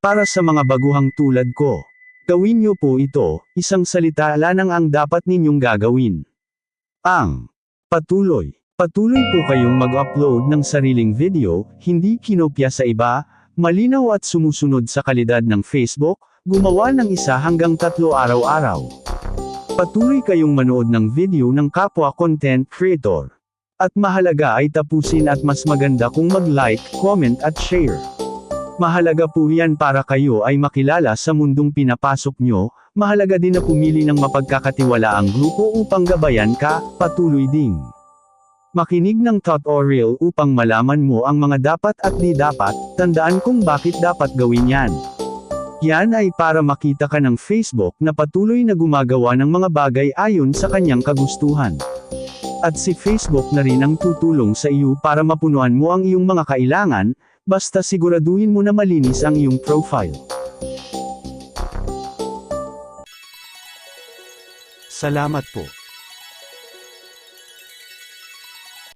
Para sa mga baguhang tulad ko. Gawin niyo po ito, isang salita lang ang dapat ninyong gagawin. Ang patuloy. Patuloy po kayong mag-upload ng sariling video, hindi kinopya sa iba, malinaw at sumusunod sa kalidad ng Facebook, gumawa ng isa hanggang tatlo araw-araw. Patuloy kayong manood ng video ng kapwa content creator. At mahalaga ay tapusin at mas maganda kung mag-like, comment at share. Mahalaga po yan para kayo ay makilala sa mundong pinapasok nyo, mahalaga din na pumili ng mapagkakatiwalaang grupo upang gabayan ka, patuloy ding. Makinig ng tutorial upang malaman mo ang mga dapat at di dapat, tandaan kung bakit dapat gawin yan. Yan ay para makita ka ng Facebook na patuloy na gumagawa ng mga bagay ayon sa kanyang kagustuhan. At si Facebook na rin ang tutulong sa iyo para mapunuan mo ang iyong mga kailangan, basta siguraduhin mo na malinis ang iyong profile. Salamat po.